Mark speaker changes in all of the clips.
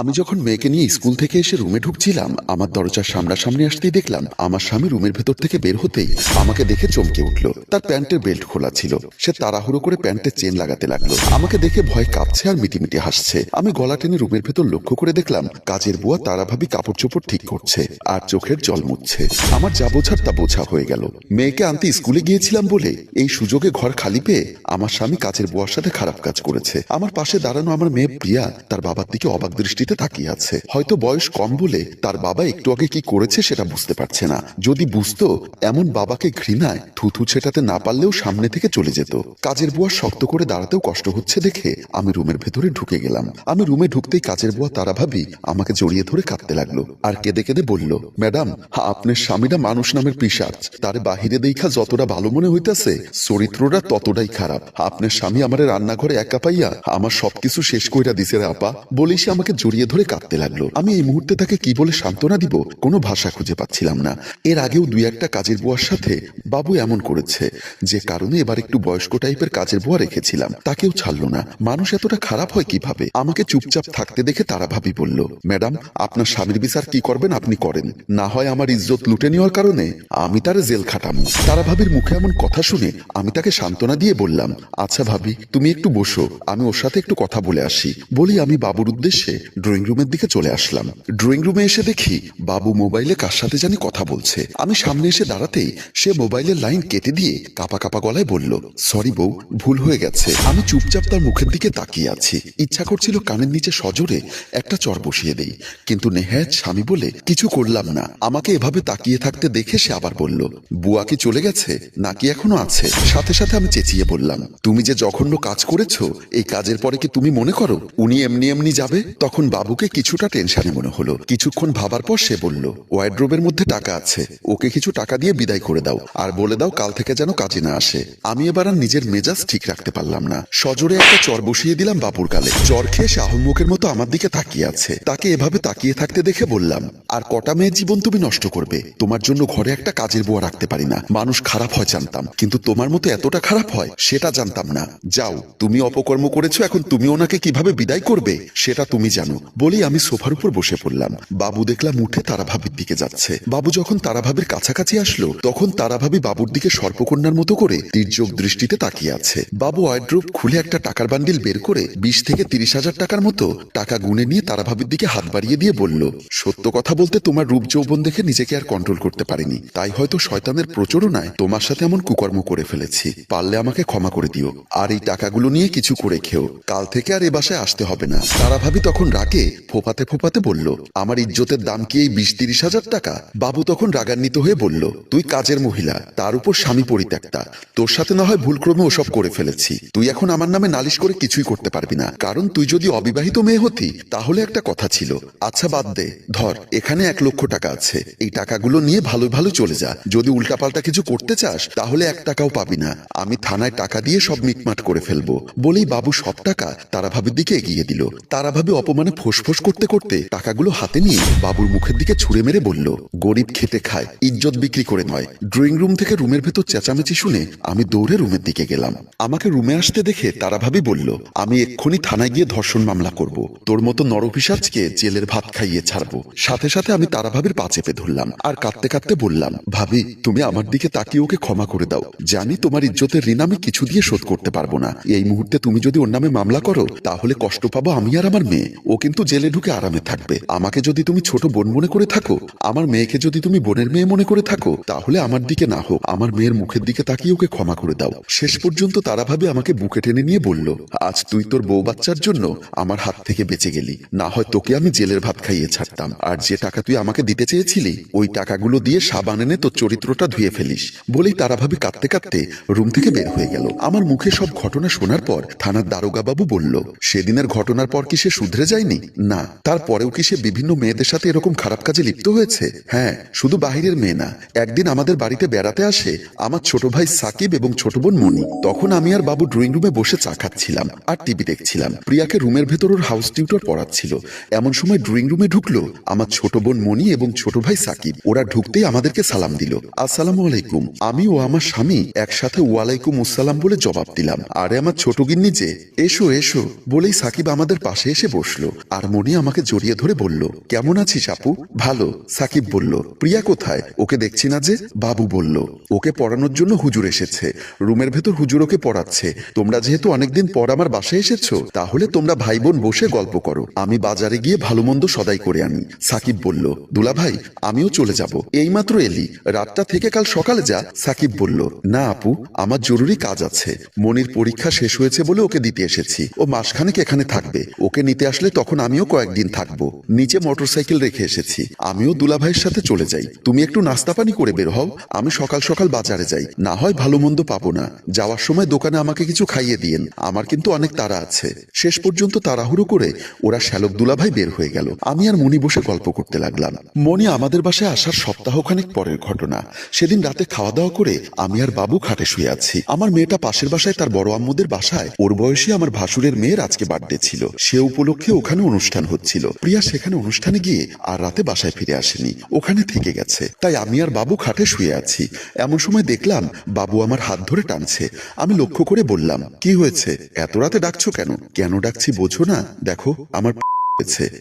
Speaker 1: আমি যখন মেয়েকে নিয়ে স্কুল থেকে এসে রুমে ঢুকছিলাম, আমার দরজার সামনাসামনি আসতেই দেখলাম, আমার স্বামী রুমের ভেতর থেকে বের হতেই আমাকে দেখে চমকে উঠল। তার প্যান্টের বেল্ট খোলা ছিল। সে তাড়াহুড়ো করে প্যান্টের চেন লাগাতে লাগল। আমাকে দেখে ভয় কাঁপছে আর মিটিমিটি হাসছে। আমি গলা টেনে রুমের ভেতর লক্ষ্য করে দেখলাম, কাজের বুয়া তারা ভাবি কাপড় চোপড় ঠিক করছে আর চোখের জল মুছছে। আমার যা বোঝার তা বোঝা হয়ে গেল। মেয়েকে আনতে স্কুলে গিয়েছিলাম বলে এই সুযোগে ঘর খালি পেয়ে আমার স্বামী কাজের বুয়ার সাথে খারাপ কাজ করেছে। আমার পাশে দাঁড়ানো আমার মেয়ে প্রিয়া, তার বাবার দিকে অবাক দৃষ্টিতে তাকিয়ে আছে। হয়তো বয়স কম বলে তার বাবা একটু আগে কি করেছে সেটা বুঝতে পারছে না। যদি বুঝতো, এমন বাবাকে ঘৃণায় থুথু ছেটাতে না পারলেও সামনে থেকে চলে যেত। কাজের বুয়া শক্ত করে দাঁড়াতেও কষ্ট হচ্ছে দেখে আমি রুমের ভেতরে ঢুকে গেলাম। আমি রুমে ঢুকতেই কাজের বুয়া তারা ভাবি আমাকে জড়িয়ে ধরে কাঁদতে লাগল আর কেঁদে কেঁদে বলল, ম্যাডাম, আপনার স্বামীটা মানুষ নামের পিসাচ তার বাহিরে দেখা যতটা ভালো মনে হইতাছে, চরিত্রটা ততটাই খারাপ। আপনার স্বামী আমার রান্নাঘরে একা পাইয়া আমার সবকিছু শেষ কইরা দিছে রে আপা। বলেই সে আমাকে জড়িয়ে ধরে কাঁদতে লাগল। আমি এই মুহূর্তে তাকে কি বলে সান্ত্বনা দিব, কোনো ভাষা খুঁজে পাচ্ছিলাম না। এর আগেও দুই একটা কাজের বুয়ার সাথে বাবু এমন করেছে, যে কারণে এবার একটু বয়স্ক টাইপের কাজের বুয়া রেখেছিলাম। তাকেও ছাড়লো না। মানুষ এতটা খারাপ হয় কীভাবে? আমাকে চুপচাপ থাকতে দেখে তারা ভাবি বলল, ম্যাডাম, আপনার স্বামীর বিচার কি করবেন আপনি করেন। না হয় আমার ইজ্জত লুটে নেওয়ার কারণে আমি তার জেল খাটামো তারা ভাবির মুখে এমন কথা শুনে আমি তাকে সান্ত্বনা দিয়ে বললাম আচ্ছা ভাবি, তুমি একটু বসো, আমি ওর সাথে একটু কথা বলে আসি। বলি, আমি বাবুর উদ্দেশ্যে ড্রয়িং রুমের দিকে চলে আসলাম। ড্রয়িং রুমে এসে দেখি বাবু মোবাইলে কার সাথে জানি কথা বলছে। আমি সামনে এসে দাঁড়াতেই সে মোবাইলের লাইন কেটে দিয়ে কাপা কাপা গলায় বলল সরি বউ, ভুল হয়ে গেছে। আমি চুপচাপ তার মুখের দিকে তাকিয়ে আছি। ইচ্ছা করছিল কানের নিচে সজোরে একটা চর বসিয়ে দেই, কিন্তু নেহায়ত স্বামী বলে কিছু করলাম না। আমাকে এভাবে তাকিয়ে থাকতে দেখে সে আবার বলল, বুয়া কি চলে গেছে? নাকি এখনও আছে? সাথে সাথে আমি চেঁচিয়ে বললাম, তুমি যে জঘন্য কাজ করেছ, এই কাজের পরে কি তুমি মনে করো, উনি এমনি এমনি যাবে? তখন বাবুকে কিছুটা টেনশনে মনে হলো। কিছুক্ষণ ভাবার পর সে বলল ওয়াইড্রোবের মধ্যে টাকা আছে। ওকে কিছু টাকা দিয়ে বিদায় করে দাও। আর বলে দাও কাল থেকে যেন কাজে না আসে। আমি এবার আর নিজের মেজাজ ঠিক রাখতে পারলাম না। সজোরে একটা চর বসিয়ে দিলাম বাবুর কালে চর খেয়ে আহম্মকের মতো আমার দিকে তাকিয়ে আছে। তাকে এভাবে তাকিয়ে থাকতে দেখে বললাম, আর কটা মেয়ের জীবন তুমি নষ্ট করবে? তোমার জন্য ঘরে একটা কাজের বুয়া রাখতে পারি না। মানুষ খারাপ হয় জানতাম, কিন্তু তোমার মতো এতটা খারাপ হয়, সেটা জানতাম না। যাও, তুমি অপকর্ম করেছ, এখন তুমি ওনাকে কীভাবে বিদায় করবে? সেটা তুমি জানো। বলেই আমি সোফার উপর বসে পড়লাম। বাবু দেখলাম উঠে তারা ভাবির দিকে যাচ্ছে। বাবু যখন তারা ভাবির কাছাকাছি আসলো, তখন তারা ভাবি বাবুর দিকে সর্পকন্যার মতো করে তির্যক দৃষ্টিতে তাকিয়ে আছে। বাবু ওয়াইড্রোপ খুলে একটা টাকার বান্ডিল বের করে বিশ থেকে তিরিশ হাজার টাকার মতো টাকা গুনে নিয়ে তারা ভাবির দিকে হাত বাড়িয়ে দিয়ে বলল, সত্য কথা বলতে তোমার রূপ যৌবন দেখে নিজেকে আর কন্ট্রোল করতে পারিনি। তাই হয়তো শয়তানের প্রচরণায় তোমার সাথে এমন কুকর্ম করে ফেলেছি। পারলে আমাকে ক্ষমা করে দিও। আর এই টাকাগুলো নিয়ে কিছু করে খেও। কাল থেকে আর এ বাসায় আসতে হবে না। তারাভাবি তখন রাগে ফোপাতে ফোপাতে বলল, আমার ইজ্জতের দাম কি এই বিশ তিরিশ হাজার টাকা? বাবু তখন রাগান্বিত হয়ে বলল, তুই কাজের মহিলা, তার উপর স্বামী পরিত্যক্তা। তোর সাথে না হয় ভুলক্রমে ওসব করে ফেলেছি। তুই এখন আমার নামে নালিশ করে কিছুই করতে পারবি না। কারণ তুই যদি অবিবাহিত মেয়ে হতি, তাহলে একটা কথা ছিল। আচ্ছা বাদ দে। ধর, এখানে এক লক্ষ টাকা আছে। এই টাকাগুলো নিয়ে ভালো ভালো চলে যা। যদি উল্টাপাল্টা কিছু করতে চাস, তাহলে এক টাকাও পাবি না। আমি থানায় টাকা দিয়ে সব মিটমাট করে ফেলব। বলেই বাবু সব টাকা তারা ভাবির দিকে এগিয়ে দিল। তারা ভাবি অপমানে ফোসফোস করতে করতে টাকাগুলো হাতে নিয়ে বাবুর মুখের দিকে ছুঁড়ে মেরে বলল, গরিব খেতে খায়, ইজ্জত বিক্রি করে নয়। ড্রয়িং রুম থেকে রুমের ভেতর চেঁচামেচি শুনে আমি দৌড়ে রুমের দিকে গেলাম। আমাকে রুমে আসতে দেখে তারা ভাবি বলল, আমি এক্ষুনি থানায় গিয়ে ধর্ষণ মামলা করব। তোর মতো নরপিসাজকে জেলের ভাত খাইয়ে ছাড়বো। সাথে সাথে আমি তারা ভাবির পা চেপে ধরলাম আর কাঁদতে কাঁদতে বললাম, ভাবি, তুমি আমার দিকে তাকিয়ে ওকে ক্ষমা করে দাও। জানি তোমার ইজ্জতের ঋণ আমি কিছু দিয়ে শোধ করতে পারব না। এই মুহূর্তে তুমি যদি ওর নামে মামলা করো, তাহলে কষ্ট পাবো আমি আর আমার মেয়ে। ও কিন্তু জেলে ঢুকে আরামে থাকবে। আমাকে যদি তুমি ছোট বোন মনে করে থাকো, আমার মেয়েকে যদি তুমি বোনের মেয়ে মনে করে থাকো, তাহলে আমার দিকে না হোক, আমার মেয়ের মুখের দিকে তাকিয়ে ওকে ক্ষমা করে দাও। শেষ পর্যন্ত তারা ভাবে আমাকে বুকে টেনে নিয়ে বলল, আজ তুই তোর বউ বাচ্চার জন্য আমার হাত থেকে বেঁচে গেলি। না হয় তোকে আমি জেলের ভাত খাইয়ে ছাড়তাম। আর যে টাকা তুই আমাকে দিতে চেয়েছিলি, ওই টাকাগুলো দিয়ে সাবান এনে তোর চরিত্রটা ধুয়ে ফেলিস। বলেই তারা ভাবে কাঁদতে কাঁদতে রুম থেকে বের হয়ে গেল। আমার মুখে সব ঘটনা শোনার পর থানার দারোগা বাবু বলল, সেদিনের ঘটনার পর কি সে শুধরে যায়নি? না। তারপরেও কি সে বিভিন্ন মেয়েদের সাথে এরকম খারাপ কাজে লিপ্ত হয়েছে? হ্যাঁ শুধু বাহিরের মেয়ে না। একদিন আমাদের বাড়িতে বেড়াতে আসে আমার ছোট ভাই সাকিব এবং ছোট বোন মনি। তখন আমি আর বাবু ড্রয়িং রুমে বসে চা খাচ্ছিলাম আর টিভি দেখছিলাম। প্রিয়াকে রুমের ভেতর ওর হাউস টিউটর পড়াচ্ছিল। এমন সময় ড্রয়িং রুমে ঢুকলো আমার ছোট বোন মনি এবং ছোট ভাই সাকিব। ওরা ঢুকতেই আমাদেরকে সালাম দিল। আসসালামু আলাইকুম। আমি ও আমার স্বামী একসাথে ওয়ালাইকুম আসসালাম বলে জবাব দিলাম। আরে আমার ছোট গিন্নি যে, এসো এসো বলেই সাকিব আমাদের পাশে এসে বসল। আর মনি আমাকে জড়িয়ে ধরে বলল, কেমন আছিস আপু? ভালো, সাকিব বলল, প্রিয়া কোথায়? ওকে দেখছি না যে, বাবু বলল, ওকে পড়ানোর জন্য হুজুর এসেছে, রুমের ভেতর হুজুর ওকে পড়াচ্ছে, তোমরা যেহেতু অনেকদিন পর আমার বাসায় এসেছ, তাহলে তোমরা ভাই বোন বসে গল্প করো, আমি বাজারে গিয়ে ভালো মন্দ সদাই করে আনি। সাকিব বলল, দুলা ভাই, আমিও চলে যাব। এইমাত্র এলি, রাতটা থেকে কাল সকালে যা, সাকিব বলল, না আপু, আমার জরুরি কাজ আছে, মনির পরীক্ষা শেষ হয়েছে বলে ওকে দিতে এসেছি, ও মাসখানেক এখানে থাকবে, ওকে নিতে আসলে তখন আমিও কয়েকদিন থাকব। নিচে মোটরসাইকেল রেখে এসেছি। আমিও দুলা ভাইয়ের সাথে চলে যাই। তুমি একটু নাস্তা পানি করে বের হও। আমি সকাল সকাল বাজারে যাই। না হয় ভালো মন্দ পাবো না। যাওয়ার সময় দোকানে আমাকে কিছু খাইয়ে দিয়েন। আমার কিন্তু অনেক তাড়া আছে। শেষ পর্যন্ত তাড়াহুড়ো করে ওরা শ্যালক দুলাভাই বের হয়ে গেল। আমি আর মনি বসে গল্প করতে লাগলাম। মনি আমাদের বাসায় আসার সপ্তাহখানেক পরের ঘটনা। সেদিন রাতে খাওয়া দাওয়া করে আমি আর বাবু খাটে শুয়ে আছি। আমার মেয়েটা পাশের বাসায় তার বড় আম্মুদের বাসায়। ওর বয়সী আমার ভাসুরের মেয়ের আজকে বার্থডে ছিল। সে উপলক্ষে ওখানে অনুষ্ঠান হচ্ছিল। প্রিয়া সেখানে অনুষ্ঠানে গিয়ে আর রাতে বাসায় ফিরে আসেনি। ওখানে থেকে গেছে। তাই আমি আর বাবু খাটে শুয়ে আছি। এমন সময় দেখলাম বাবু আমার হাত ধরে টানছে। আমি লক্ষ্য করে বললাম, কি হয়েছে? এত রাতে ডাকছো কেন? কেন ডাকছি বোঝো না। দেখো, আমার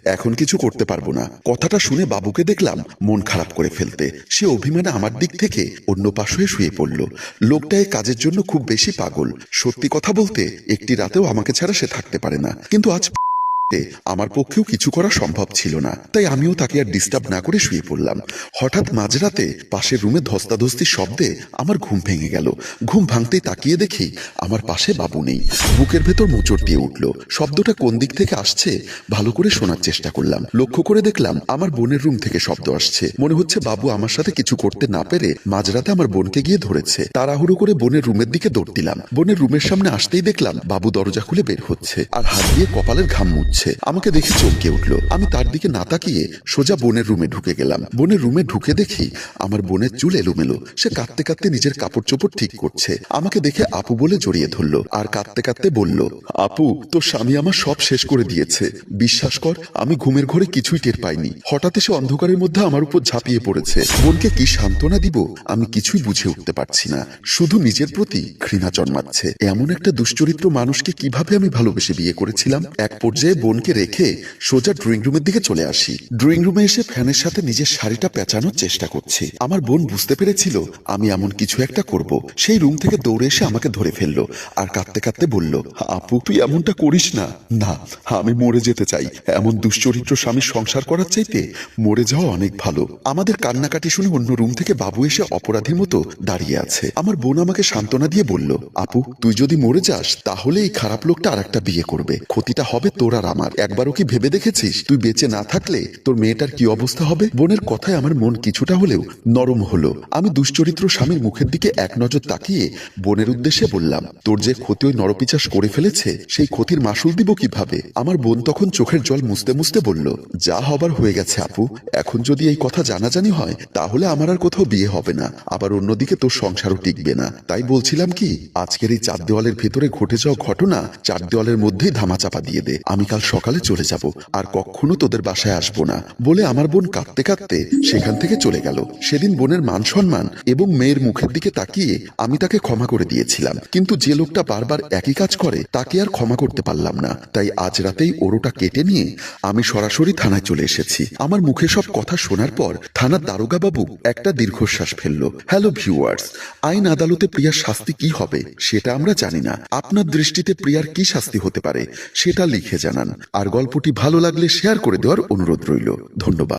Speaker 1: এখন কিছু করতে পারব না। কথাটা শুনে বাবুকে দেখলাম মন খারাপ করে ফেলতে। সে অভিমানে আমার দিক থেকে অন্য পাশ শুয়ে পড়ল। লোকটা এই কাজের জন্য খুব বেশি পাগল। সত্যি কথা বলতে, একটি রাতেও আমাকে ছাড়া সে থাকতে পারে না। কিন্তু আজ আমার পক্ষেও কিছু করা সম্ভব ছিল না। তাই আমিও তাকে আর ডিস্টার্ব না করে শুয়ে পড়লাম। হঠাৎ মাঝরাতে পাশের রুমে ধস্তাধস্তির শব্দে আমার ঘুম ভেঙে গেল। ঘুম ভাঙতেই তাকিয়ে দেখি আমার পাশে বাবু নেই। বুকের ভেতর মোচড় দিয়ে উঠল। শব্দটা কোন দিক থেকে আসছে ভালো করে শোনার চেষ্টা করলাম। লক্ষ্য করে দেখলাম আমার বোনের রুম থেকে শব্দ আসছে। মনে হচ্ছে বাবু আমার সাথে কিছু করতে না পেরে মাঝরাতে আমার বোনকে গিয়ে ধরেছে। তাড়াহুড়ো করে বোনের রুমের দিকে দৌড় দিলাম। বোনের রুমের সামনে আসতেই দেখলাম বাবু দরজা খুলে বের হচ্ছে আর হাত দিয়ে কপালের ঘাম মুছছে আমাকে দেখে চমকে উঠল। আমি তার দিকে না তাকিয়ে সোজা বোনের রুমে ঢুকে গেলাম। বোনের রুমে ঢুকে দেখি আমার বোনের চুল এলোমেলো। সে কাঁদতে কাঁদতে নিজের কাপড় চোপড় ঠিক করছে। আমাকে দেখে আপু বলে জড়িয়ে ধরলো আর কাঁদতে কাঁদতে বলল, আপু, তোর স্বামী আমার সব শেষ করে দিয়েছে। বিশ্বাস কর, আমি ঘুমের ঘরে কিছুই টের পাইনি। হঠাৎ সে অন্ধকারের মধ্যে আমার উপর ঝাঁপিয়ে পড়েছে। বোনকে কি সান্ত্বনা দিব? আমি কিছুই বুঝে উঠতে পারছি না। শুধু নিজের প্রতি ঘৃণা জন্মাচ্ছে। এমন একটা দুশ্চরিত্র মানুষকে কীভাবে আমি ভালোবেসে বিয়ে করেছিলাম? এক পর্যায়ে বোনকে রেখে সোজা ড্রয়িং রুমের দিকে চলে আসি। ড্রয়িং রুমে এসে ফ্যানের সাথে নিজের শাড়িটা পেঁচানোর চেষ্টা করছি। আমার বোন বুঝতে পেরেছিল আমি এমন কিছু একটা করব। সেই রুম থেকে দৌড়ে এসে আমাকে ধরে ফেলল আর কাঁদতে কাঁদতে বলল, আপু, তুই এমনটা করিস না। না, আমি মরে যেতে চাই। এমন দুশ্চরিত্র স্বামীর সংসার করার চাইতে মরে যাওয়া অনেক ভালো। আমাদের কান্নাকাটি শুনে অন্য রুম থেকে বাবু এসে অপরাধীর মতো দাঁড়িয়ে আছে। আমার বোন আমাকে সান্ত্বনা দিয়ে বলল, আপু, তুই যদি মরে যাস, তাহলে এই খারাপ লোকটা আর একটা বিয়ে করবে। ক্ষতিটা হবে তোর আর আমার, একবারও কি ভেবে দেখেছিস? তুই বেঁচে না থাকলে তোর মেয়েটার কি অবস্থা হবে? বোনের কথায় আমার মন কিছুটা হলেও নরম হলো। আমি দুশ্চরিত্র স্বামীর মুখের দিকে এক নজর তাকিয়ে বোনের উদ্দেশ্যে বললাম, তোর যে ক্ষতি ওই নরপিচাস করে ফেলেছে, সেই ক্ষতির মাসুল দিব কীভাবে? আমার বোন তখন চোখের জল মুছতে মুছতে বলল, যা হবার হয়ে গেছে আপু, এখন যদি এই কথা জানাজানি হয়, তাহলে আমার আর কোথাও বিয়ে হবে না, আবার অন্যদিকে তোর সংসারও টিকবে না। তাই বলছিলাম কি, আজকের এই চার দেওয়ালের ভেতরে ঘটে যাওয়া ঘটনা চার দেওয়ালের মধ্যেই ধামাচাপা দিয়ে দে, আমি কাল সকালে চলে যাব, আর কখনো তোদের বাসায় আসব না বলে আমার বোন কাঁদতে কাঁদতে সেখান থেকে চলে গেল। সেদিন বোনের মান সম্মান এবং মেয়ের মুখের দিকে তাকিয়ে আমি তাকে ক্ষমা করে দিয়েছিলাম। কিন্তু যে লোকটা বারবার একই কাজ করে, তাকে আর ক্ষমা করতে পারলাম না। তাই আজ রাতেই ওরোটা কেটে নিয়ে আমি সরাসরি থানায় চলে এসেছি। আমার মুখে সব কথা শোনার পর থানার দারোগা বাবু একটা দীর্ঘশ্বাস ফেলল। হ্যালো ভিউয়ার্স, আইন আদালতে প্রিয়ার শাস্তি কি হবে, সেটা আমরা জানি না। আপনার দৃষ্টিতে প্রিয়ার কি শাস্তি হতে পারে, সেটা লিখে জানান। আর গল্পটি ভালো লাগলে শেয়ার করে দেওয়ার অনুরোধ রইল। ধন্যবাদ।